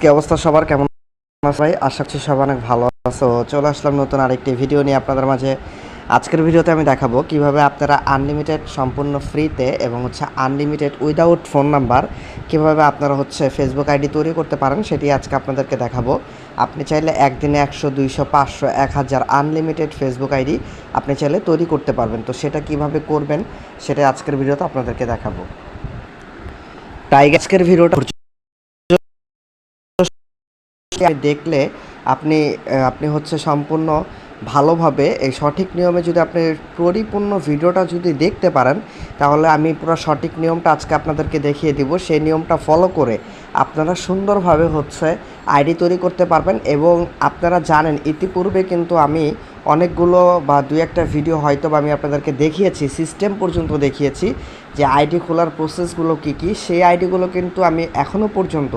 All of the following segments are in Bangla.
কি অবস্থা সবার কেমন ভাই? আশা করছি সবাই অনেক ভালো আছো। চলে আসলাম নতুন আরেকটি ভিডিও নিয়ে আপনাদের মাঝে। আজকের ভিডিওতে আমি দেখাবো কীভাবে আপনারা আনলিমিটেড সম্পূর্ণ ফ্রিতে এবং হচ্ছে আনলিমিটেড উইদাউট ফোন নাম্বার কীভাবে আপনারা হচ্ছে ফেসবুক আইডি তৈরি করতে পারেন সেটি আজকে আপনাদেরকে দেখাবো। আপনি চাইলে একদিনে একশো, দুইশো, পাঁচশো, এক হাজার আনলিমিটেড ফেসবুক আইডি আপনি চাইলে তৈরি করতে পারবেন। তো সেটা কীভাবে করবেন সেটা আজকের ভিডিওতে আপনাদেরকে দেখাবো। তাই আজকের ভিডিওটা দেখলে আপনি আপনি হচ্ছে সম্পূর্ণ ভালোভাবে এই সঠিক নিয়মে যদি আপনি পরিপূর্ণ ভিডিওটা যদি দেখতে পারেন, তাহলে আমি পুরো সঠিক নিয়মটা আজকে আপনাদেরকে দেখিয়ে দিব। সেই নিয়মটা ফলো করে আপনারা সুন্দরভাবে হচ্ছে আইডি তৈরি করতে পারবেন এবং আপনারা জানেন, ইতিপূর্বে কিন্তু আমি অনেকগুলো বা দু একটা ভিডিও হয়তো বা আমি আপনাদেরকে দেখিয়েছি সিস্টেম পর্যন্ত দেখিয়েছি যে আইডি খোলার প্রসেসগুলো কী কী। সেই আইডিগুলো কিন্তু আমি এখনও পর্যন্ত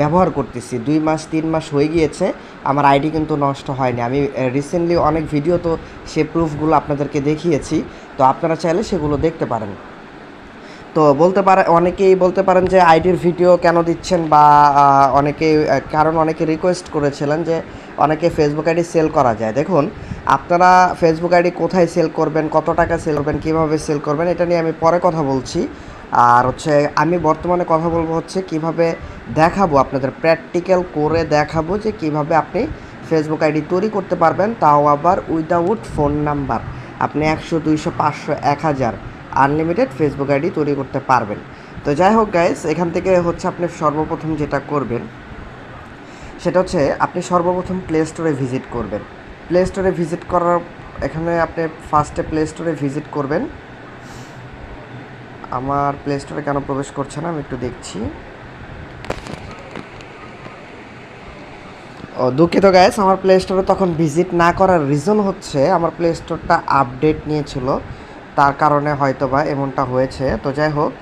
ব্যবহার করতেছি। দুই মাস, তিন মাস হয়ে গিয়েছে, আমার আইডি কিন্তু নষ্ট হয়নি। আমি রিসেন্টলি অনেক ভিডিও তো সে প্রুফগুলো আপনাদেরকে দেখিয়েছি, তো আপনারা চাইলে সেগুলো দেখতে পারেন। তো বলতে পারে, অনেকেই বলতে পারেন যে আইডির ভিডিও কেন দিচ্ছেন বা অনেকেই কারণ অনেকে রিকোয়েস্ট করেছিলেন যে অনেকে ফেসবুক আইডি সেল করা যায়। দেখুন, আপনারা ফেসবুক আইডি কোথায় সেল করবেন, কত টাকা সেল করবেন, কীভাবে সেল করবেন, এটা নিয়ে আমি পরে কথা বলছি। আর হচ্ছে আমি বর্তমানে কথা বলব হচ্ছে কীভাবে দেখাবো, আপনাদের প্র্যাকটিক্যাল করে দেখাবো যে কীভাবে আপনি ফেসবুক আইডি তৈরি করতে পারবেন, তাও আবার উইদাউট ফোন নাম্বার আপনি একশো, দুইশো, পাঁচশো, এক হাজার আনলিমিটেড ফেসবুক আইডি তৈরি করতে পারবেন। তো যাই হোক গাইস এখান থেকে হচ্ছে আপনি সর্বপ্রথম যেটা করবেন, সেটা হচ্ছে আপনি সর্বপ্রথম প্লে স্টোরে ভিজিট করবেন। প্লে স্টোরে ভিজিট করার, এখানে আপনি ফার্স্টে প্লে স্টোরে ভিজিট করবেন। আমার প্লে স্টোরে কেন প্রবেশ করছে না? আমি একটু দেখছি। ও, দুঃখিত গাইস আমার প্লে স্টোরে তখন ভিজিট না করার রিজন হচ্ছে আমার প্লে স্টোরটা আপডেট নিয়েছিল। তার কারণে হয়তো বা এমনটা হয়েছে। তো যাই হোক।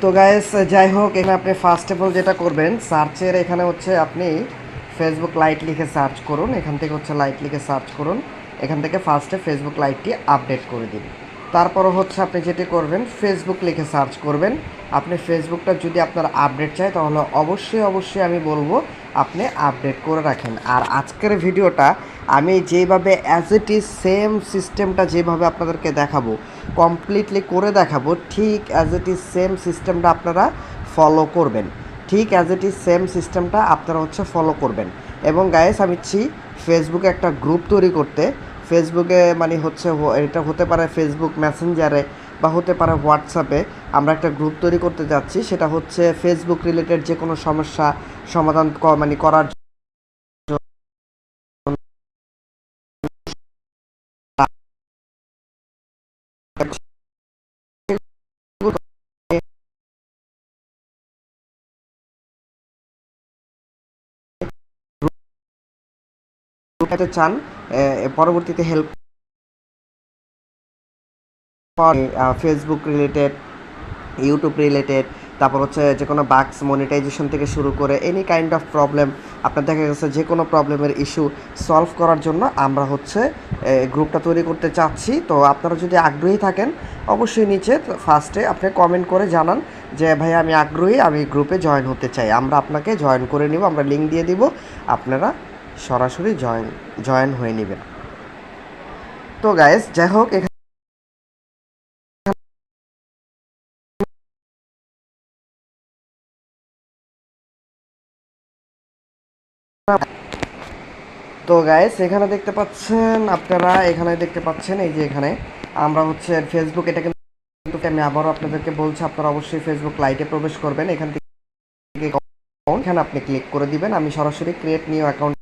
তো গাইস যাই হোক, এখানে আপনি ফার্স্ট অফ অল যেটা করবেন সার্চের এখানে হচ্ছে আপনি ফেসবুক লাইট লিখে সার্চ করুন। এখান থেকে হচ্ছে লাইট লিখে সার্চ করুন। এখান থেকে ফার্স্টে ফেসবুক লাইটটি আপডেট করে দিন। তারপর হচ্ছে আপনি যেটি করবেন ফেসবুক লিখে সার্চ করবেন। আপনি ফেসবুকটা যদি আপনার আপডেট চাই তাহলে অবশ্যই অবশ্যই আমি বলব আপনি আপডেট করে রাখেন। আর আজকের ভিডিওটা আমি যেভাবে অ্যাজ ইট ইজ সেম সিস্টেমটা যেভাবে আপনাদেরকে দেখাবো কমপ্লিটলি করে দেখাবো, ঠিক অ্যাজ ইট ইজ সেম সিস্টেমটা আপনারা ফলো করবেন। ঠিক অ্যাজ ইট ইজ সেম সিস্টেমটা আপনারা হচ্ছে ফলো করবেন। এবং গায়েস আমি ছি ফেসবুকে একটা গ্রুপ তৈরি করতে ফেসবুকে মানে হচ্ছে এটা হতে পারে ফেসবুক মেসেঞ্জারে বা হতে পারে হোয়াটসঅ্যাপে আমরা একটা গ্রুপ তৈরি করতে যাচ্ছি, সেটা হচ্ছে ফেসবুক রিলেটেড যে কোনো সমস্যা সমাধান মানে করার চান পরবর্তীতে help Facebook related YouTube related তারপর হচ্ছে যে কোনো বাক্স মনিটাইজেশন থেকে শুরু করে এনি কাইন্ড অফ প্রবলেম আপনার দেখা গেছে যে কোনো প্রবলেমের ইস্যু সলভ করার জন্য আমরা হচ্ছে গ্রুপটা তৈরি করতে চাচ্ছি। তো আপনারা যদি আগ্রহী থাকেন, অবশ্যই নিচে ফার্স্টে আপনি কমেন্ট করে জানান যে ভাই আমি আগ্রহী, আমি গ্রুপে জয়েন হতে চাই। আমরা আপনাকে জয়েন করে নিব, আমরা লিঙ্ক দিয়ে দিব। আপনারা সরাসরি জয়েন জয়েন হয়ে নেবেন তো গাইস যাই হোক তো গাইস এখানে দেখতে পাচ্ছেন আপনারা, এখানে দেখতে পাচ্ছেন এই যে এখানে, আমরা হচ্ছে ফেসবুক এটা কিন্তু আমি আবারও আপনাদেরকে বলছি, আপনারা অবশ্যই ফেসবুক লাইটে প্রবেশ করবেন, এখান থেকে এখানে আপনি ক্লিক করে দিবেন, আমি সরাসরি ক্রিয়েট নিউ অ্যাকাউন্ট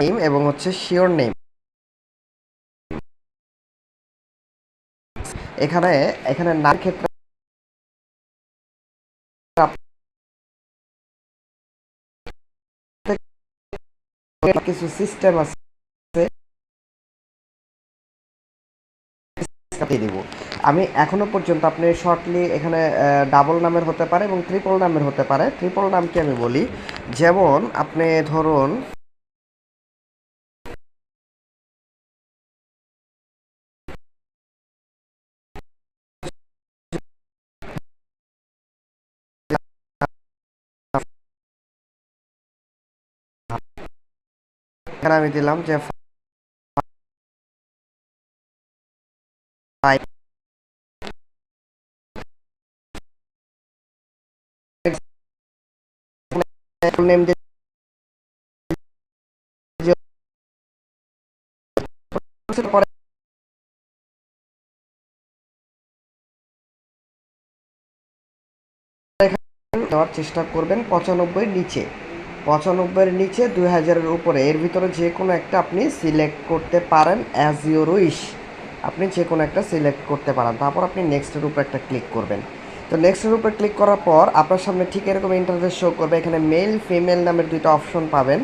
নেম এবং হচ্ছে শিওর নেম এখানে এখানে নাম ক্ষেত্রে কিছু সিস্টেম আছে। আমি এখনও পর্যন্ত আপনি শর্টলি এখানে ডাবল নামের হতে পারে এবং ট্রিপল নামের হতে পারে। ট্রিপল নামকে আমি বলি। যেমন আপনি ধরুন এখানে আমি দিলাম যে চেষ্টা করবেন পঁচানব্বই নিচে। পঁচানব্বইয়ের নিচে দুই হাজারের উপরে। এর ভিতরে যে কোনো একটা আপনি সিলেক্ট করতে পারেন অ্যাজ ইউর উইশ আপনি যে কোনো একটা সিলেক্ট করতে পারেন। তারপর আপনি নেক্সটের উপর একটা ক্লিক করবেন। তো নেক্সটের উপর ক্লিক করার পর আপনার সামনে ঠিক এরকম ইন্টারফেস শো করবে। এখানে মেল ফিমেল নামের দুইটা অপশন পাবেন।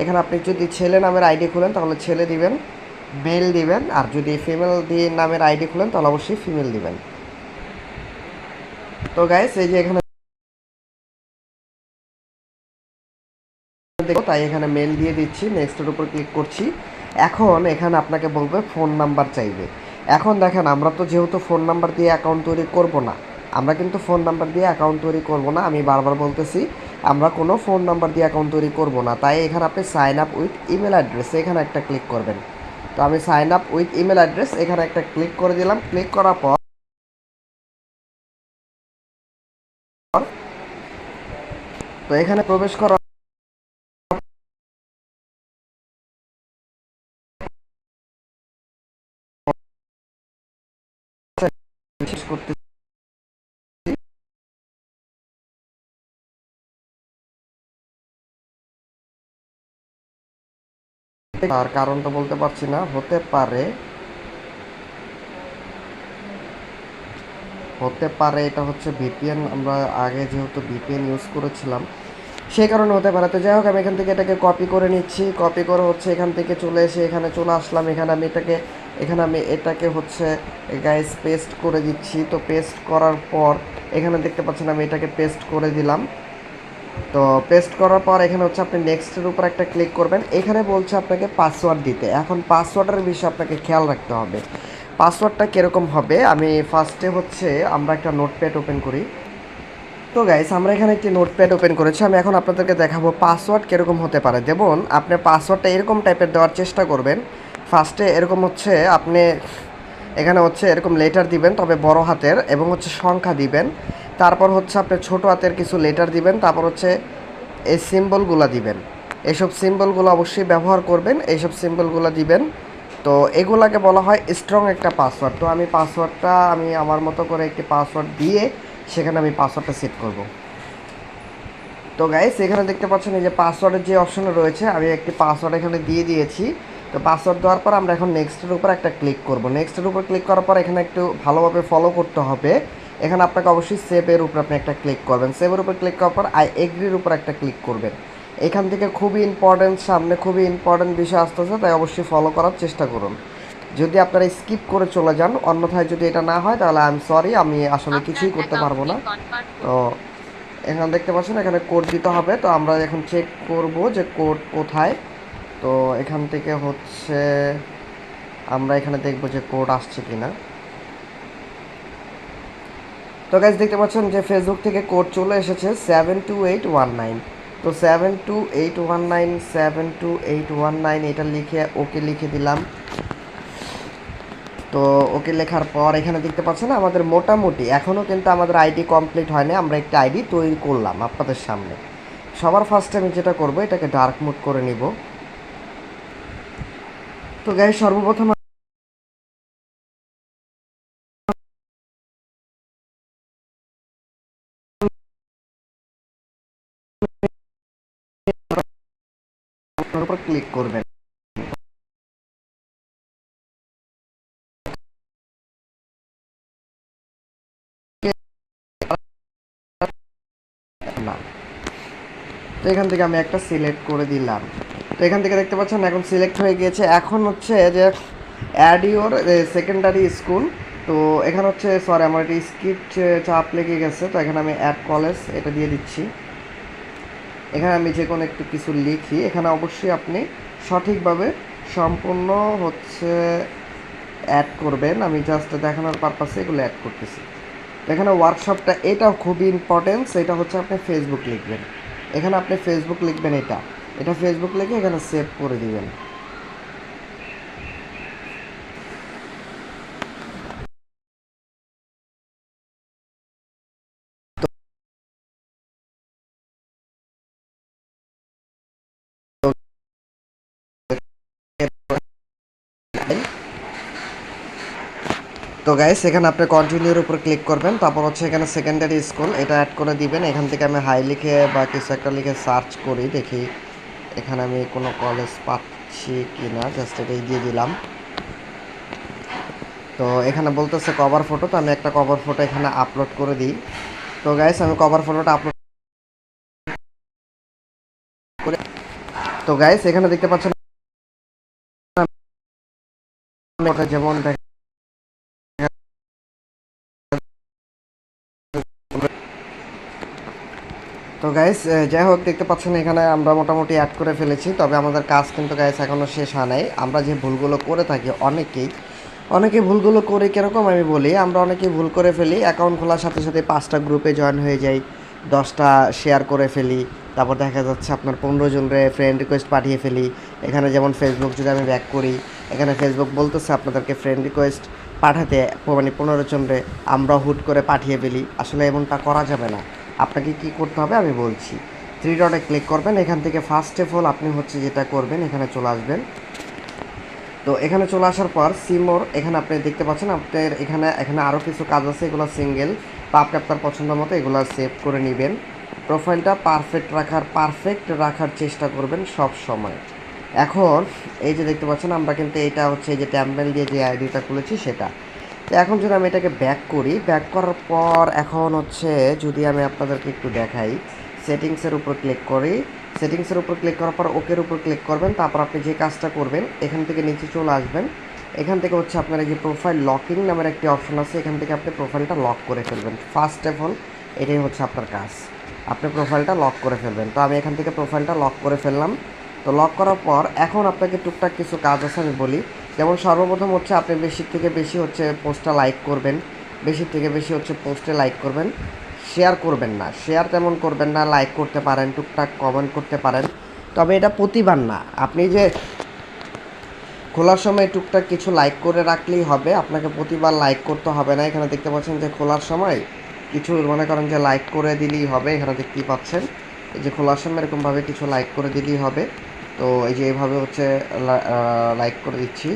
এখানে আপনি যদি ছেলে নামের আইডি খুলেন, তাহলে ছেলে দিবেন মেল দিবেন, আর যদি ফিমেল দিয়ে নামের আইডি খুলেন, তাহলে অবশ্যই ফিমেল দিবেন। তো গাইস এই যে এখানে তাই এখানে মেল দিয়ে দিচ্ছি নেক্সটের উপর ক্লিক করছি। এখন এখানে আপনাকে বলবে ফোন নাম্বার চাইবে। এখন দেখেন, আমরা তো যেহেতু ফোন নাম্বার দিয়ে অ্যাকাউন্ট তৈরি করব না, আমরা কিন্তু ফোন নাম্বার দিয়ে অ্যাকাউন্ট তৈরি করব না, আমি বারবার বলতেছি, আমরা কোনো ফোন নাম্বার দিয়ে অ্যাকাউন্ট তৈরি করব না। তাই এখানে আপনি sign up with email address এখানে একটা ক্লিক করবেন। তো আমি sign up with email address এখানে একটা ক্লিক করে দিলাম। ক্লিক করার পর, তো এখানে প্রবেশ করার তার কারণটা বলতে পারছি না, হতে পারে হতে পারে এটা হচ্ছে ভিপিএন আমরা আগে যেহেতু ভিপিএন ইউজ করেছিলাম, সেই কারণে হতে পারে। তো যাই হোক, আমি এখান থেকে এটাকে কপি করে নিচ্ছি কপি করে হচ্ছে এখান থেকে চলে এসে এখানে চলে আসলাম। এখানে আমি এটাকে, এখানে আমি এটাকে হচ্ছে গাইস পেস্ট করে দিচ্ছি। তো পেস্ট করার পর, এখানে দেখতে পাচ্ছেন আমি এটাকে পেস্ট করে দিলাম। তো পেস্ট করার পর এখানে হচ্ছে আপনি নেক্সটের উপর একটা ক্লিক করবেন। এখানে বলছে আপনাকে পাসওয়ার্ড দিতে। এখন পাসওয়ার্ডের বিষয়ে আপনাকে খেয়াল রাখতে হবে। পাসওয়ার্ডটা কীরকম হবে? আমি ফার্স্টে হচ্ছে আমরা একটা নোটপ্যাড ওপেন করি। তো গাইস আমরা এখানে একটি নোটপ্যাড ওপেন করেছি। আমি এখন আপনাদেরকে দেখাবো পাসওয়ার্ড কীরকম হতে পারে। যেমন, আপনি পাসওয়ার্ডটা এরকম টাইপের দেওয়ার চেষ্টা করবেন। ফার্স্টে এরকম হচ্ছে আপনি এখানে হচ্ছে এরকম লেটার দিবেন, তবে বড় হাতের, এবং হচ্ছে সংখ্যা দিবেন। তারপর হচ্ছে আপনি ছোট হাতের কিছু লেটার দিবেন, তারপর হচ্ছে এই সিম্বলগুলো দিবেন। এইসব সিম্বলগুলো অবশ্যই ব্যবহার করবেন এইসব সিম্বলগুলো দিবেন। তো এগুলাকে বলা হয় স্ট্রং একটা পাসওয়ার্ড তো আমি পাসওয়ার্ডটা আমি আমার মতো করে একটি পাসওয়ার্ড দিয়ে সেখানে আমি পাসওয়ার্ডটা সেট করব। তো গাইস এখানে দেখতে পাচ্ছেন এই যে পাসওয়ার্ডের যে অপশন রয়েছে, আমি একটি পাসওয়ার্ড এখানে দিয়ে দিয়েছি। তো পাসওয়ার্ড দেওয়ার পর আমরা এখন নেক্সটের উপর একটা ক্লিক করব। নেক্সটের উপর ক্লিক করার পর এখানে একটু ভালোভাবে ফলো করতে হবে। এখানে আপনাকে অবশ্যই সেভের উপর আপনি একটা ক্লিক করবেন। সেভের উপর ক্লিক করার পর আই এগ্রির উপর একটা ক্লিক করবেন। এখান থেকে খুবই ইম্পর্টেন্ট সামনে খুবই ইম্পর্টেন্ট বিষয় আসতেছে তাই অবশ্যই ফলো করার চেষ্টা করুন। যদি আপনারা স্কিপ করে চলে যান অন্যথায় যদি এটা না হয় তাহলে আই এম সরি আমি আসলে কিছুই করতে পারব না। তো এখানে দেখতে পাচ্ছেন এখানে কোড দিতে হবে। তো আমরা এখন চেক করব যে কোড কোথায়। তো এখান থেকে হচ্ছে আমরা এখানে দেখব যে কোড আসছে কিনা। তো গাইজ দেখতে পাচ্ছেন যে ফেসবুক থেকে কোড চলে এসেছে seven two eight one nine তো seven two eight one nine seven two eight one nine এটা লিখে, ওকে লিখে দিলাম। তো ওকে লেখার পর এখানে দেখতে পাচ্ছেন আমাদের মোটামুটি এখনও কিন্তু আমাদের আইডি কমপ্লিট হয়নি, আমরা একটা আইডি তৈরি করলাম আপনাদের সামনে। সবার ফার্স্টে আমি যেটা করব, এটাকে ডার্ক মোড করে নিব। তো গাই সর্বপ্রথম আপনার উপর ক্লিক করবেন। তো এখান থেকে আমি একটা সিলেক্ট করে দিলাম। তো এখান থেকে দেখতে পাচ্ছেন এখন সিলেক্ট হয়ে গিয়েছে। এখন হচ্ছে যে অ্যাড ইউর সেকেন্ডারি স্কুল তো এখানে হচ্ছে সরি আমার একটি স্ক্রিপ্ট চাপ লেগে গেছে। তো এখানে আমি অ্যাড কলেজ এটা দিয়ে দিচ্ছি। এখানে আমি যে কোনো একটু কিছু লিখি, এখানে অবশ্যই আপনি সঠিকভাবে সম্পূর্ণ হচ্ছে অ্যাড করবেন। আমি জাস্ট দেখানোর পারপাসে এগুলো অ্যাড করতেছি। এখানে ওয়ার্কশপটা এটাও খুবই ইম্পর্টেন্স এটা হচ্ছে আপনি ফেসবুক লিখবেন। এখানে আপনি ফেসবুক লিখবেন এটা। এটা ফেসবুক লিখে এখানে সেভ করে দিবেন। তো গাইস এখানে আপনি কন্টিনিউর উপর ক্লিক করবেন, তারপর হচ্ছে এখানে সেকেন্ডারি স্কুল এটা অ্যাড করে দিবেন। এখান থেকে আমি হাই লিখে বা কিছু একটা লিখে সার্চ করি, দেখি এখানে আমি কোনো কলেজ পাচ্ছি কি না জাস্ট এটাই দিয়ে দিলাম। তো এখানে বলতেছে কভার ফটো তো আমি একটা কভার ফটো এখানে আপলোড করে দিই। তো গাইস আমি কভার ফটোটা আপলোড করে তো গাইস এখানে দেখতে পাচ্ছেন যেমন তো গাইস যাই হোক, দেখতে পাচ্ছেন এখানে আমরা মোটামুটি অ্যাড করে ফেলেছি, তবে আমাদের কাজ কিন্তু গাইস এখনও শেষ হয় নাই। আমরা যে ভুলগুলো করে থাকি অনেকেই, অনেকে ভুলগুলো করে কীরকম আমি বলি, আমরা অনেকেই ভুল করে ফেলি অ্যাকাউন্ট খোলার সাথে সাথে পাঁচটা গ্রুপে জয়েন হয়ে যাই, দশটা শেয়ার করে ফেলি, তারপর দেখা যাচ্ছে আপনার পনেরো জনরে ফ্রেন্ড রিকোয়েস্ট পাঠিয়ে ফেলি। এখানে যেমন ফেসবুক যদি আমি ব্যাক করি, এখানে ফেসবুক বলতেছে আপনাদেরকে ফ্রেন্ড রিকোয়েস্ট পাঠাতে মানে পনেরো জনরে আমরা হুট করে পাঠিয়ে ফেলি। আসলে এমনটা করা যাবে না। আপনাকে কি করতে হবে আমি বলছি। থ্রি ডটে ক্লিক করবেন, এখান থেকে ফার্স্ট অফ অল আপনি হচ্ছে যেটা করবেন, এখানে চলে আসবেন। তো এখানে চলে আসার পর সিমোর এখানে আপনি দেখতে পাচ্ছেন আপনার এখানে এখানে আরও কিছু কাজ আছে, এগুলো সিঙ্গেল বা আপনি আপনার পছন্দ মতো এগুলো সেভ করে নেবেন। প্রোফাইলটা পারফেক্ট রাখার পারফেক্ট রাখার চেষ্টা করবেন সব সময়। এখন এই যে দেখতে পাচ্ছেন, আমরা কিন্তু এটা হচ্ছে এই যে ট্যাম্বেল দিয়ে যে আইডিটা খুলেছি, সেটা। তো এখন যদি আমি এটাকে ব্যাক করি ব্যাক করার পর এখন হচ্ছে যদি আমি আপনাদেরকে একটু দেখাই সেটিংসের উপর ক্লিক করি সেটিংসের উপর ক্লিক করার পর ওকের উপর ক্লিক করবেন, তারপর আপনি যে কাজটা করবেন, এখান থেকে নিচে চলে আসবেন। এখান থেকে হচ্ছে আপনার যে প্রোফাইল লকিং নামের একটি অপশন আছে, এখান থেকে আপনি প্রোফাইলটা লক করে ফেলবেন। ফার্স্ট অফ অল এটাই হচ্ছে আপনার কাজ। আপনি প্রোফাইলটা লক করে ফেলবেন। তো আমি এখান থেকে প্রোফাইলটা লক করে ফেললাম। তো লক করার পর এখন আপনাকে টুকটাক কিছু কাজ আছে, আমি বলি। যেমন সর্বপ্রথম হচ্ছে আপনি বেশি থেকে বেশি হচ্ছে পোস্টটা লাইক করবেন বেশি থেকে বেশি হচ্ছে পোস্টে লাইক করবেন শেয়ার করবেন না। শেয়ার তেমন করবেন না লাইক করতে পারেন, টুকটাক কমেন্ট করতে পারেন। তবে এটা প্রতিবার না। আপনি যে খোলার সময় টুকটাক কিছু লাইক করে রাখলেই হবে, আপনাকে প্রতিবার লাইক করতে হবে না। এখানে দেখতে পাচ্ছেন যে খোলার সময় কিছু মনে করেন যে লাইক করে দিলেই হবে। এখানে দেখতেই পাচ্ছেন এই যে খোলার সময় এরকমভাবে কিছু লাইক করে দিলেই হবে। তো এই যে এইভাবে হচ্ছে লাইক করে দিচ্ছি।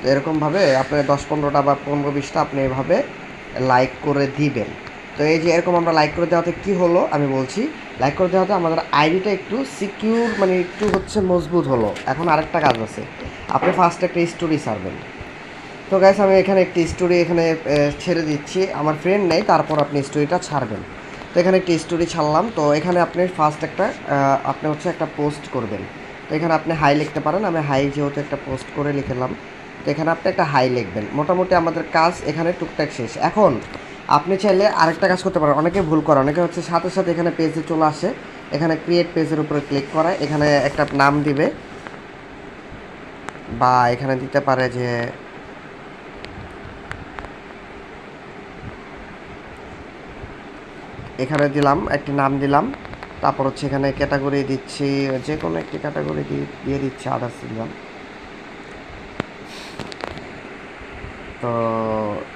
তো এরকমভাবে আপনি দশ পনেরোটা বা পনেরো বিশটা আপনি এভাবে লাইক করে দিবেন। তো এই যে এরকম আমরা লাইক করে দেওয়াতে কী হলো আমি বলছি। লাইক করে দেওয়াতে আমাদের আইডিটা একটু সিকিউর মানে একটু হচ্ছে মজবুত হলো। এখন আরেকটা কাজ আছে। আপনি ফার্স্ট একটা স্টোরি ছাড়বেন। তো গাইস আমি এখানে একটি স্টোরি এখানে ছেড়ে দিচ্ছি। আমার ফ্রেন্ড নেই, তারপর আপনি স্টোরিটা ছাড়বেন। তো এখানে একটি স্টোরি ছাড়লাম। তো এখানে আপনি ফার্স্ট একটা আপনি হচ্ছে একটা পোস্ট করবেন। তো এখানে আপনি হাই লিখতে পারেন, আমি হাই যেহেতু একটা পোস্ট করে লিখলাম, তো এখানে আপনি একটা হাই লিখবেন। মোটামুটি আমাদের কাজ এখানে টুকটাক শেষ। এখন, আপনি চাইলে আরেকটা কাজ করতে পারেন। অনেকে ভুল করে, অনেকে হচ্ছে সাথে সাথে এখানে পেজে চলে আসে। এখানে ক্রিয়েট পেজের উপরে ক্লিক করে, এখানে একটা নাম দিবে। বা এখানে দিতে পারে যে, এখানে দিলাম, একটি নাম দিলাম। তারপর হচ্ছে এখানে ক্যাটাগরি দিচ্ছি যে কোনো একটি ক্যাটাগরি দিয়ে দিচ্ছি আদার্স দিলাম তো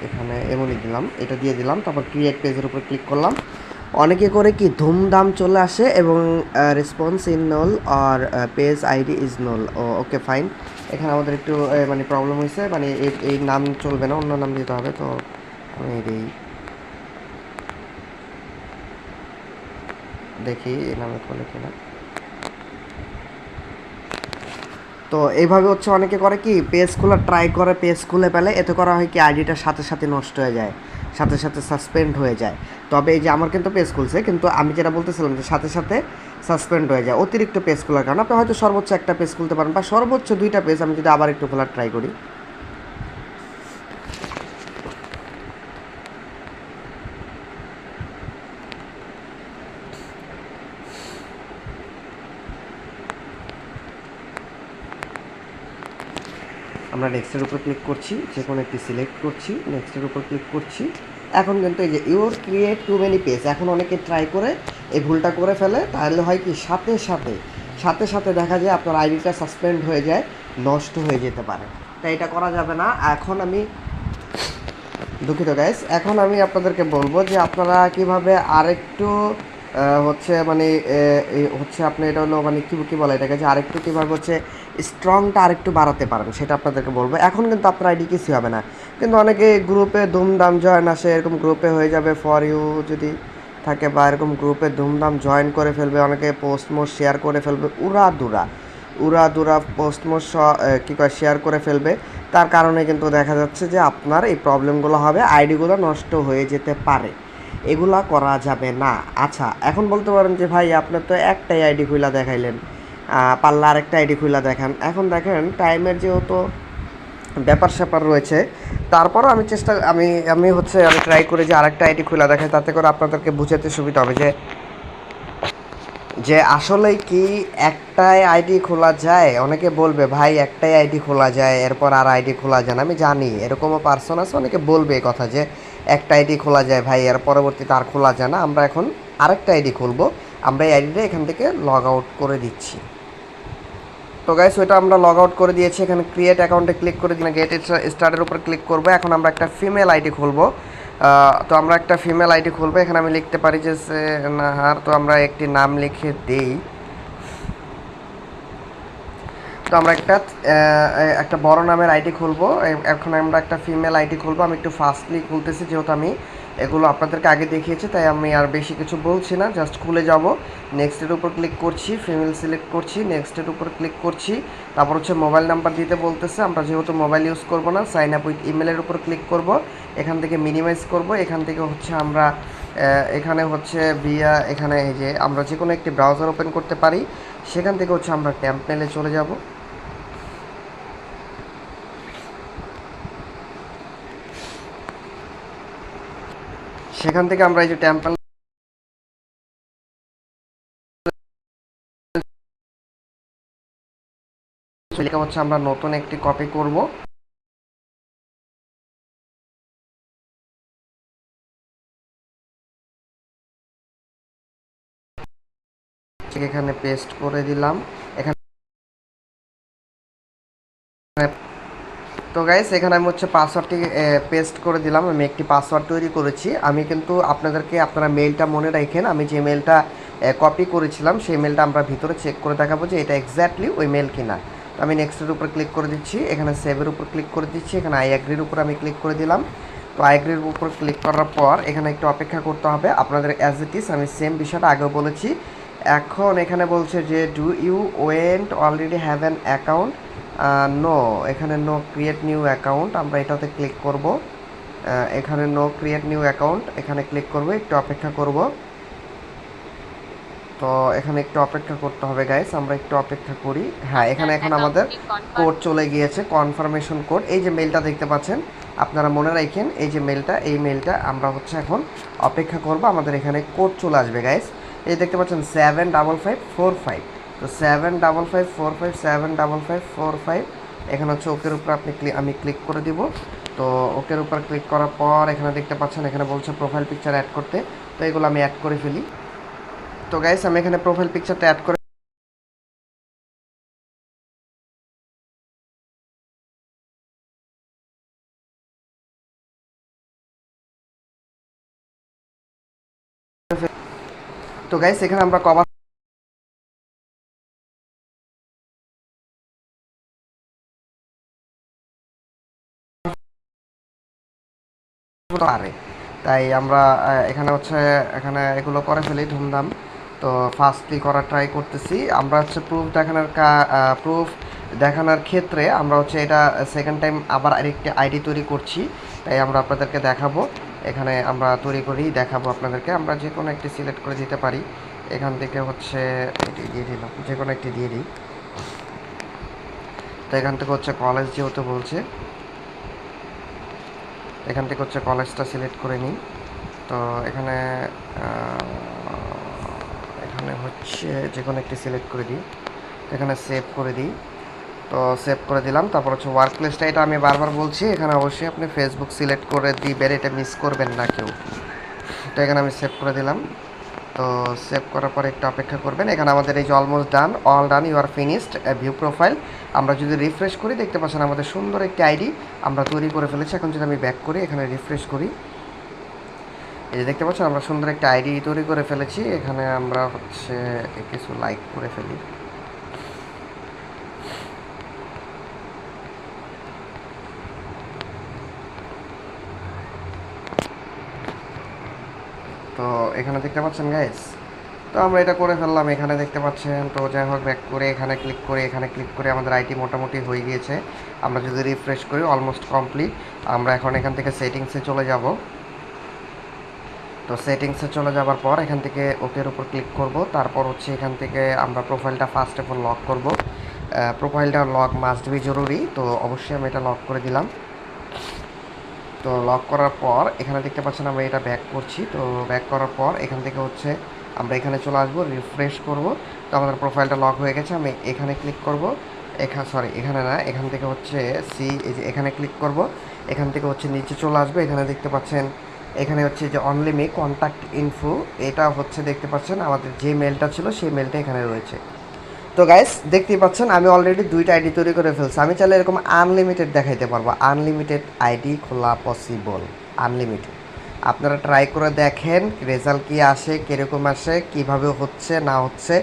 এখানে এমনই দিলাম, এটা দিয়ে দিলাম, তারপর ক্রিয়েট পেজের উপর ক্লিক করলাম। অনেকে করে কি ধুমধাম চলে আসে এবং রেসপন্স ইন নল আর পেজ আইডি ইজ নল ও ওকে ফাইন এখানে আমাদের একটু মানে প্রবলেম হয়েছে মানে এই নাম চলবে না, অন্য নাম দিতে হবে, তো আমি এই দেখি এই নামে খোলে কিনা। তো এইভাবে হচ্ছে অনেকে করে কি পেজ খোলা ট্রাই করে পেজ খুলে পেলে এতে করা হয় কি আইডিটা সাথে সাথে নষ্ট হয়ে যায়, সাথে সাথে সাসপেন্ড হয়ে যায়। তবে এই যে আমার কিন্তু পেজ খুলছে, কিন্তু আমি যেটা বলতেছিলাম যে সাথে সাথে সাসপেন্ড হয়ে যায়, অতিরিক্ত পেজ খোলার কারণে আপনি হয়তো সর্বোচ্চ একটা পেজ খুলতে পারেন, বা সর্বোচ্চ দুইটা পেজ আমি যদি আবার একটু খোলার ট্রাই করি। আমরা নেক্সটের উপর ক্লিক করছি যে কোনো একটি সিলেক্ট করছি নেক্সটের উপর ক্লিক করছি। এখন কিন্তু এই যে your create too many page এখন অনেকে ট্রাই করে এই ভুলটা করে ফেলে, তাহলে হয় কি সাথে সাথে সাথে সাথে দেখা যায় আপনার আইডিটা সাসপেন্ড হয়ে যায়, নষ্ট হয়ে যেতে পারে। তাই এটা করা যাবে না। এখন আমি দুঃখিত গাইস এখন আমি আপনাদেরকে বলব যে আপনারা কীভাবে আরেকটু হচ্ছে মানে হচ্ছে আপনি এটা হলো মানে কী কী বলে এটাকে যে আরেকটু কীভাবে হচ্ছে স্ট্রংটা আরেকটু বাড়াতে পারেন, সেটা আপনাদেরকে বলব। এখন কিন্তু আপনার আইডি কিছুই হবে না। কিন্তু অনেকে গ্রুপে ধুমধাম জয়েন আসে, এরকম গ্রুপে হয়ে যাবে ফর ইউ যদি থাকে বা এরকম গ্রুপে ধুমধাম জয়েন করে ফেলবে, অনেকে পোস্ট মোস্ট শেয়ার করে ফেলবে, উড়া দুরা উড়া দুরা পোস্ট মোস্ট কী কয় শেয়ার করে ফেলবে। তার কারণে কিন্তু দেখা যাচ্ছে যে আপনার এই প্রবলেমগুলো হবে আইডিগুলো নষ্ট হয়ে যেতে পারে। এগুলা করা যাবে না। আচ্ছা এখন বলতে পারেন যে ভাই আপনার তো একটাই আইডি খুলা দেখাইলেন। পাল্লা আরেকটা আইডি খুলা দেখান। এখন দেখেন টাইমের যেহেতু ব্যাপার স্যাপার রয়েছে, তারপরও আমি চেষ্টা, আমি আমি হচ্ছে আমি ট্রাই করি যে আরেকটা আইডি খোলা দেখাই, তাতে করে আপনাদেরকে বুঝাতে সুবিধা হবে যে যে আসলে কি একটাই আইডি খোলা যায়? অনেকে বলবে, ভাই, একটাই আইডি খোলা যায়, এরপর আর আইডি খোলা যায় না। আমি জানি, এরকমও পার্সন আছে, অনেকে বলবে কথা যে, একটা আইডি খোলা যায়, ভাই, এর পরবর্তীতে আর খোলা যায় না। আমরা এখন আরেকটা আইডি খুলবো, আমরা এই আইডিটা এখান থেকে লগ আউট করে দিচ্ছি। তো গাইস ওইটা আমরা লগ আউট করে দিয়েছি, এখানে ক্রিয়েট অ্যাকাউন্টে ক্লিক করে দিলাম গেট স্টার্টের উপর ক্লিক করব। এখন আমরা একটা ফিমেল আইডি খুলবো। তো আমরা একটা ফিমেল আইডি খুলবো। এখানে আমি লিখতে পারি যে নাহার তো আমরা একটি নাম লিখে দেই। তো আমরা একটা একটা বড় নামের আইডি খুলবো। এখন আমরা একটা ফিমেল আইডি খুলবো। আমি একটু ফাস্টলি খুলতেছি, যেহেতু আমি এগুলো আপনাদেরকে আগে দেখিয়েছি, তাই আমি আর বেশি কিছু বলছি না জাস্ট খুলে যাব। নেক্সটের উপর ক্লিক করছি ফিমেল সিলেক্ট করছি নেক্সটের উপর ক্লিক করছি, তারপর হচ্ছে মোবাইল নাম্বার দিতে বলতেছে, আমরা যেহেতু মোবাইল ইউজ করব না সাইন আপ উইথ ইমেলের উপর ক্লিক করব, এখান থেকে মিনিমাইজ করব, এখান থেকে হচ্ছে আমরা এখানে হচ্ছে ভিয়া এখানে এই যে আমরা যে কোনো একটি ব্রাউজার ওপেন করতে পারি, সেখান থেকে হচ্ছে আমরা ট্যাম্পনেলে চলে যাব। সেখান থেকে আমরা এই যে টেম্পল হচ্ছে আমরা নতুন একটি কপি করব। এখানে পেস্ট করে দিলাম। এখানে তো গাইস এখানে আমি হচ্ছে পাসওয়ার্ডটি পেস্ট করে দিলাম। আমি একটি পাসওয়ার্ড তৈরি করেছি। আমি কিন্তু আপনাদেরকে আপনারা মেলটা মনে রাখেন, আমি যে মেলটা কপি করেছিলাম, সেই মেলটা আমরা ভিতরে চেক করে দেখাবো যে এটা এক্স্যাক্টলি ওই মেল কিনা। তো আমি নেক্সটের উপর ক্লিক করে দিচ্ছি। এখানে সেভের উপর ক্লিক করে দিচ্ছি। এখানে আই অ্যাগ্রির উপর আমি ক্লিক করে দিলাম। তো আই অ্যাগ্রির উপর ক্লিক করার পর এখানে একটু অপেক্ষা করতে হবে। আপনাদের অ্যাজ ইট ইস আমি সেম বিষয়টা আগেও বলেছি। এখন এখানে বলছে যে do you want already have an account no এখানে নো ক্রিয়েট নিউ অ্যাকাউন্ট আমরা এটাতে ক্লিক করব। এখানে নো ক্রিয়েট নিউ অ্যাকাউন্ট এখানে ক্লিক করব একটু অপেক্ষা করব। তো এখানে একটু অপেক্ষা করতে হবে গাইস আমরা একটু অপেক্ষা করি। হ্যাঁ এখানে এখন আমাদের কোড চলে গিয়েছে কনফার্মেশন কোড এই যে মেলটা দেখতে পাচ্ছেন আপনারা মনে রাখেন এই যে মেলটা এই মেলটা আমরা হচ্ছে এখন অপেক্ষা করব আমাদের এখানে কোড চলে আসবে গাইস এই দেখতে পাচ্ছেন seven double five four five তো seven double five four five seven double five four five এখানে হচ্ছে ওকের উপর আপনি ক্লিক আমি ক্লিক করে দিব। তো ওকের উপর ক্লিক করার পর এখানে দেখতে পাচ্ছেন, এখানে বলছে প্রোফাইল পিকচার অ্যাড করতে। তো এগুলো আমি অ্যাড করে ফেলি। তো গাইস আমি এখানে প্রোফাইল পিকচারটা অ্যাড করে তো গাইস এখানে আমরা কভার পারে তাই আমরা এখানে হচ্ছে, এখানে এগুলো করে ফেলি ধুমধাম। তো ফার্স্টলি করা ট্রাই করতেছি। আমরা হচ্ছে প্রুফ দেখানোর প্রুফ দেখানোর ক্ষেত্রে আমরা হচ্ছে এটা সেকেন্ড টাইম আবার আরেকটি আইডি তৈরি করছি। তাই আমরা আপনাদেরকে দেখাবো। এখানে আমরা তৈরি করি দেখাবো আপনাদেরকে। আমরা যে কোনো একটি সিলেক্ট করে দিতে পারি। এখান থেকে হচ্ছে, এটি দিয়ে দিলাম। যে কোনো একটি দিয়ে দিই। তো এখান থেকে হচ্ছে কলেজ যেহেতু বলছে এখান থেকে হচ্ছে কলেজটা সিলেক্ট করে নিই। তো এখানে এখানে হচ্ছে যে কোনো একটি সিলেক্ট করে দিই। এখানে সেভ করে দিই। তো সেভ করে দিলাম। তারপর হচ্ছে ওয়ার্ক প্লেসটা এটা আমি বারবার বলছি, এখানে অবশ্যই আপনি ফেসবুক সিলেক্ট করে দিবেন, এটা মিস করবেন না কেউ। তো এখানে আমি সেভ করে দিলাম। তো সেভ করার পর একটু অপেক্ষা করবেন। এখানে আমাদের এই যে almost done all done you are finished view profile আমরা যদি রিফ্রেশ করি, দেখতে পাচ্ছেন আমাদের সুন্দর একটি আইডি আমরা তৈরি করে ফেলেছি। এখন যদি আমি ব্যাক করি, এখানে রিফ্রেশ করি। এই যে দেখতে পাচ্ছেন, আমরা সুন্দর একটা আইডি তৈরি করে ফেলেছি। এখানে আমরা হচ্ছে কিছু লাইক করে ফেলি। তো এখানে দেখতে পাচ্ছেন গাইস তো আমরা এটা করে ফেললাম এখানে দেখতে পাচ্ছেন। তো যাই হোক ব্যাক করে এখানে ক্লিক করে, এখানে ক্লিক করে আমাদের আইটি মোটামুটি হয়ে গিয়েছে। আমরা যদি রিফ্রেশ করি অলমোস্ট কমপ্লিট আমরা এখন এখান থেকে সেটিংসে চলে যাব। তো সেটিংসে চলে যাওয়ার পর এখান থেকে ওকের উপর ক্লিক করব। তারপর হচ্ছে এখান থেকে আমরা প্রোফাইলটা ফার্স্ট অফ অল লক করব। প্রোফাইলটা লক মাস্ট বি জরুরি। তো অবশ্যই আমি এটা লক করে দিলাম। তো লক করার পর, এখানে দেখতে পাচ্ছেন আমরা এটা ব্যাক করছি। তো ব্যাক করার পর এখান থেকে হচ্ছে আমরা এখানে চলে আসব রিফ্রেশ করব। তো আমাদের প্রোফাইলটা লক হয়ে গেছে, আমি এখানে ক্লিক করব। এখানে সরি এখানে না, এখান থেকে হচ্ছে সি এই যে এখানে ক্লিক করব। এখান থেকে হচ্ছে নিচে চলে আসবে, এখানে দেখতে পাচ্ছেন, এখানে হচ্ছে যে অনলিমি কন্ট্যাক্ট ইনফো এটা হচ্ছে দেখতে পাচ্ছেন আমাদের যে মেলটা ছিল, সেই মেলটা এখানে রয়েছে। তো গাইস দেখতেই পাচ্ছেন, আমি অলরেডি দুইটা আইডি তৈরি করে ফেলছি। আমি চাইলে এরকম আনলিমিটেড দেখাইতে পারব। আনলিমিটেড আইডি খোলা পসিবল আনলিমিটেড আপনারা ট্রাই করে দেখেন রেজাল্ট কি আসে, কীরকম আসে, কীভাবে হচ্ছে, না হচ্ছে।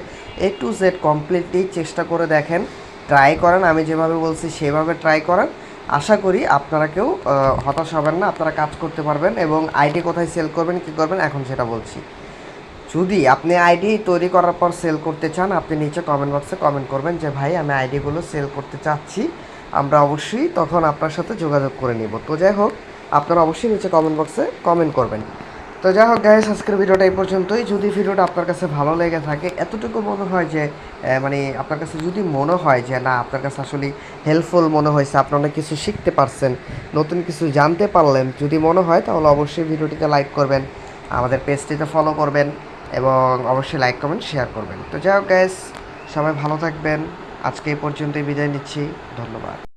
এ টু জেড কমপ্লিটলি চেষ্টা করে দেখেন। ট্রাই করেন, আমি যেভাবে বলছি সেভাবে ট্রাই করেন। আশা করি আপনারা কেউ হতাশ হবেন না, আপনারা কাজ করতে পারবেন এবং আইডি কোথায় সেল করবেন, কী করবেন, এখন সেটা বলছি। যদি আপনি আইডি তৈরি করার পর সেল করতে চান, আপনি নিচে কমেন্ট বক্সে কমেন্ট করবেন যে, ভাই, আমি আইডিগুলো সেল করতে চাচ্ছি। আমরা অবশ্যই তখন আপনার সাথে যোগাযোগ করে নিব। তো যাই হোক, আপনারা অবশ্যই নিচে কমেন্ট বক্সে কমেন্ট করবেন। তো যাই হোক গাইস আজকের ভিডিওটা এই পর্যন্তই। যদি ভিডিওটা আপনার কাছে ভালো লেগে থাকে, এতটুকু মনে হয় যে মানে আপনার কাছে যদি মনে হয় যে, না, আপনার কাছে আসলে হেল্পফুল মনে হয়েছে, আপনি অনেক কিছু শিখতে পারছেন, নতুন কিছু জানতে পারলেন। যদি মনে হয়, তাহলে অবশ্যই ভিডিওটিতে লাইক করবেন, আমাদের পেজটিতে ফলো করবেন। এবং অবশ্যই লাইক কমেন্ট শেয়ার করবেন। তো যাই হোক গ্যাস সবাই ভালো থাকবেন। আজকে এই পর্যন্তই বিদায় নিচ্ছি। ধন্যবাদ।